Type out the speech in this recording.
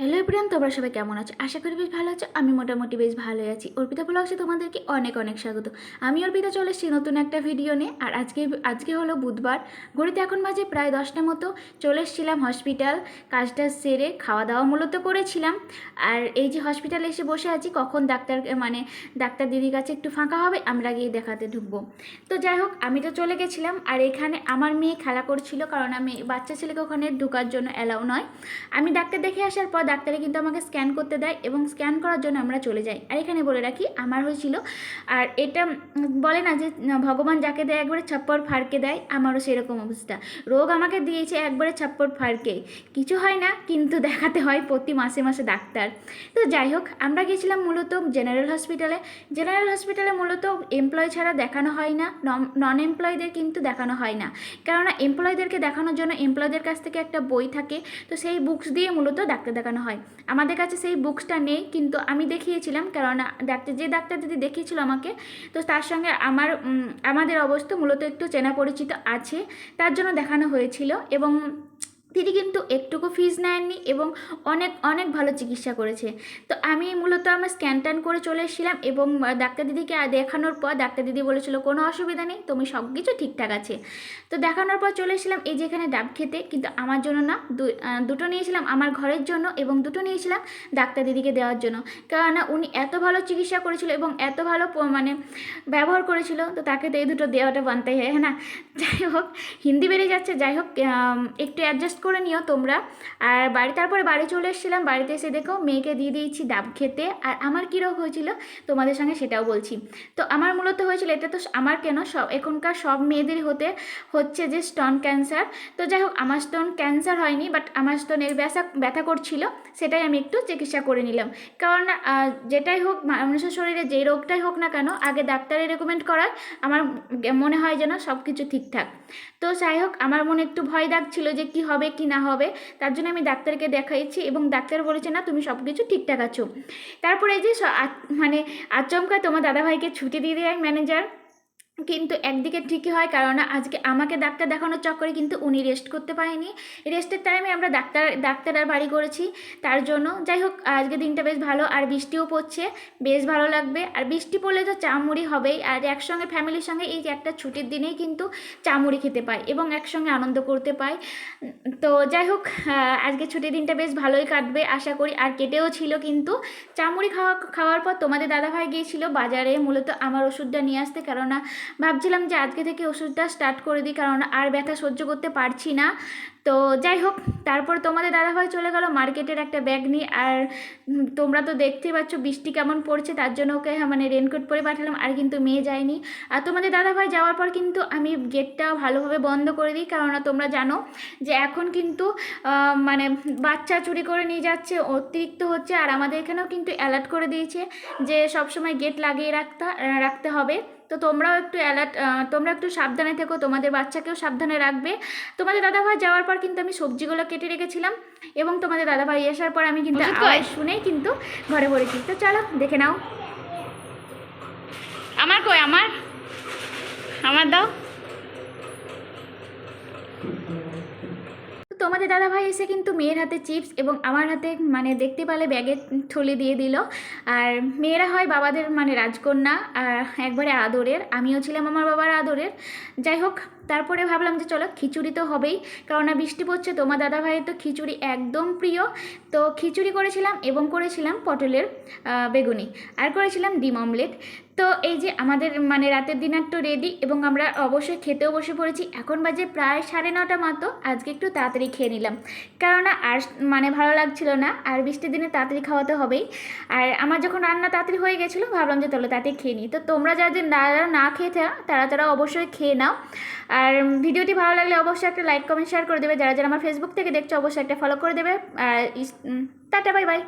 Hello everyone তোমরা সবাই কেমন আছো? আশা করি বেশ ভালো আছো। আমি মোটামুটি বেশ ভালোই আছি। অর্পিতা ব্লগসে তোমাদেরকে অনেক অনেক স্বাগত। আমি অর্পিতা চলে এসেছি নতুন একটা ভিডিও নিয়ে। আর আজকে আজকে হলো বুধবার। ঘড়িতে এখন বাজে প্রায় দশটা মতো। চলে এসেছিলাম হসপিটাল কাজটা সেরে খাওয়া দাওয়া মূলত করেছিলাম। আর এই যে হসপিটালে এসে বসে আছি, কখন ডাক্তার মানে ডাক্তার দিদির কাছে একটু ফাঁকা হবে, আমরা গিয়ে দেখাতে ঢুকবো। তো যাই হোক, আমি তো চলে গেছিলাম। আর এখানে আমার মেয়ে খেলা করছিল, কারণ আমি বাচ্চা ছেলেকে ওখানে ঢোকার জন্য অ্যালাউ নয়। আমি ডাক্তার দেখে আসার পর ডাক্তারে কিন্তু আমাকে স্ক্যান করতে দেয় এবং স্ক্যান করার জন্য আমরা চলে যাই। আর এখানে বলে রাখি, আমার হয়েছিল। আর এটা বলে না যে, ভগবান যাকে দেয় একবারে ছাপ্পড় ফাড়কে দেয়, আমারও সেরকম অবস্থা। রোগ আমাকে দিয়েছে একবারে ছাপ্পড় ফাড়কে কিছু হয় না, কিন্তু দেখাতে হয় প্রতি মাসে মাসে ডাক্তার। তো যাই হোক, আমরা গেছিলাম মূলত জেনারেল হসপিটালে। জেনারেল হসপিটালে মূলত এমপ্লয় ছাড়া দেখানো হয় না, নন এমপ্লয়ীদের কিন্তু দেখানো হয় না। কেননা এমপ্লয়ীদেরকে দেখানোর জন্য এমপ্লয়ীদের কাছ থেকে একটা বই থাকে, তো সেই বুকস দিয়ে মূলত ডাক্তার দেখানো হয়। আমাদের কাছে সেই বুকসটা নেই, কিন্তু আমি দেখিয়েছিলাম কারণ ডাক্তার, যে ডাক্তার দিদি দেখিয়েছিল আমাকে, তো তার সঙ্গে আমার আমাদের অবস্থা মূলত একটু চেনা পরিচিত আছে, তার জন্য দেখানো হয়েছিল এবং তিনি কিন্তু একটুকু ফিজ নেননি এবং অনেক অনেক ভালো চিকিৎসা করেছে। তো আমি মূলত আমার স্ক্যান ট্যান করে চলে এসেছিলাম এবং ডাক্তার দিদিকে দেখানোর পর ডাক্তার দিদি বলেছিল, কোনো অসুবিধা নেই, তুমি সব কিছু ঠিকঠাক আছে। তো দেখানোর পর চলে এসেছিলাম এই যেখানে ডাব খেতে, কিন্তু আমার জন্য না দুটো নিয়েছিলাম আমার ঘরের জন্য এবং দুটো নিয়েছিলাম ডাক্তার দিদিকে দেওয়ার জন্য। কেননা উনি এত ভালো চিকিৎসা করেছিল এবং এত ভালো মানে ব্যবহার করেছিল, তো তাকে তো এই দুটো দেওয়াটা বানতেই হয় হ্যাঁ না? যাই হোক, হিন্দি বেরিয়ে যাচ্ছে, যাই হোক একটু অ্যাডজাস্ট করে নিও তোমরা। আর বাড়ি, তারপরে বাড়ি চলে এসেছিলাম, বাড়িতে এসে দেখো মেয়েকে দিয়ে দিয়েছি ডাব খেতে। আর আমার কী রোগ হয়েছিল তোমাদের সঙ্গে সেটাও বলছি। তো আমার মূলত হয়েছিল, এটা তো আমার কেন, সব, এখনকার সব মেয়েদেরই হতে হচ্ছে যে স্টোন ক্যান্সার তো যাই হোক, আমার স্টোন ক্যান্সার হয়নি বাট আমার স্টোনের ব্যথা ব্যথা করছিল, সেটাই আমি একটু চিকিৎসা করে নিলাম। কারণ যেটাই হোক মানুষের শরীরে যেই রোগটাই হোক না কেন, আগে ডাক্তারের রেকমেন্ড করায় আমার মনে হয় যেন সব কিছু ঠিকঠাক। তো যাই হোক, আমার মনে একটু ভয় লাগছিল যে কি হবে কি না হবে, তার জন্য আমি ডাক্তারকে দেখাইছি এবং ডাক্তার বলেছে, না, তুমি সব কিছু ঠিকঠাক আছো। তারপরে যে মানে আচমকা তোমার দাদাভাইকে ছুটি দিয়ে দেয় ম্যানেজার কিন্তু একদিকে ঠিকই হয় কারণ আজকে আমাকে ডাক্তার দেখানোর চক্করে কিন্তু উনি রেস্ট করতে পারেনি। রেস্টের টাইমে আমরা ডাক্তার ডাক্তার আর বাড়ি করেছি। তার জন্য যাই হোক, আজকে দিনটা বেশ ভালো, আর বৃষ্টিও পড়ছে, বেশ ভালো লাগবে। আর বৃষ্টি পড়লে তো চামুড়ি হবেই, আর একসঙ্গে ফ্যামিলির সঙ্গে এই একটা ছুটির দিনেই কিন্তু চামুড়ি খেতে পাই এবং একসঙ্গে আনন্দ করতে পাই তো যাই হোক আজকে ছুটির দিনটা বেশ ভালোই কাটবে আশা করি। আর কেটেও ছিল কিন্তু চামুড়ি খাওয়া, খাওয়ার পর তোমাদের দাদাভাই গিয়েছিল বাজারে, মূলত আমার ওষুধটা নিয়ে আসতে, কেননা ভাবছিলাম যে আজকে থেকে ওষুধটা স্টার্ট করে দিই কারণ আর ব্যথা সহ্য করতে পারছি না। তো যাই হোক তারপর তোমাদের দাদাভাই চলে গেল মার্কেটের একটা ব্যাগ নিয়ে আর তোমরা তো দেখতেই পাচ্ছ বৃষ্টি কেমন পড়ছে তার জন্য ওকে হ্যাঁ, মানে রেনকোট পরে পাঠালাম আর কিন্তু মেয়ে যায়নি। আর তোমাদের দাদাভাই যাওয়ার পর কিন্তু আমি গেটটা ভালোভাবে বন্ধ করে দিই কারণ তোমরা জানো যে এখন কিন্তু মানে বাচ্চা চুরি করে নিয়ে যাচ্ছে অতিরিক্ত হচ্ছে আর আমাদের এখানেও কিন্তু অ্যালার্ট করে দিয়েছে যে সবসময় গেট লাগিয়ে রাখতে রাখতে হবে। তো তোমরাও একটু অ্যালার্ট তোমরা একটু সাবধানে থেকো তোমাদের বাচ্চাকেও সাবধানে রাখবে। তোমাদের দাদাভাই যাওয়ার পর কিন্তু আমি সবজিগুলো কেটে রেখেছিলাম এবং তোমাদের দাদাভাই আসার পর আমি কিন্তু আওয়াজ শুনেই কিন্তু ঘরে পড়েছি তো চলো দেখে নাও। আমার কই? আমার? আমার দাও। তোমাদের দাদাভাই এসে কিন্তু মেয়ের হাতে চিপস এবং আমার হাতে মানে দেখতে পালে ব্যাগে ঠলে দিয়ে দিল। আর মেয়েরা হয় বাবাদের মানে রাজকন্যা, আর একবারে আদরের। আমিও ছিলাম আমার বাবার আদরের। যাই হোক তারপরে ভাবলাম যে চলো খিচুড়ি তো হবেই। কারণ না বৃষ্টি পড়ছে, তোমার দাদাভাইয়ের তো খিচুড়ি একদম প্রিয়। তো খিচুড়ি করেছিলাম এবং করেছিলাম পটলের বেগুনি। আর করেছিলাম ডিম অমলেট। তো এই যে আমাদের মানে রাতের ডিনার তো রেডি এবং আমরা অবশ্যই খেতেও বসে পড়েছি। এখন বাজে প্রায় সাড়ে নটা মতো আজকে একটু তাড়াতাড়ি খেয়ে নিলাম। কেননা আর মানে ভালো লাগছিল না, আর বৃষ্টির দিনে তাড়াতাড়ি খাওয়াতে হবেই। আর আমার যখন রান্না তাড়াতাড়ি হয়ে গেছিল, ভাবলাম যে চলো তাড়াতাড়ি খেয়ে নিই। তো তোমরা যাদের না না খেয়ে তারা তারা অবশ্যই খেয়ে নাও। আর ভিডিওটি ভালো লাগলে অবশ্যই একটা লাইক কমেন্ট শেয়ার করে দেবে। যারা যারা আমার ফেসবুক থেকে দেখছ, অবশ্যই একটা ফলো করে দেবে। আর টাটা বাই বাই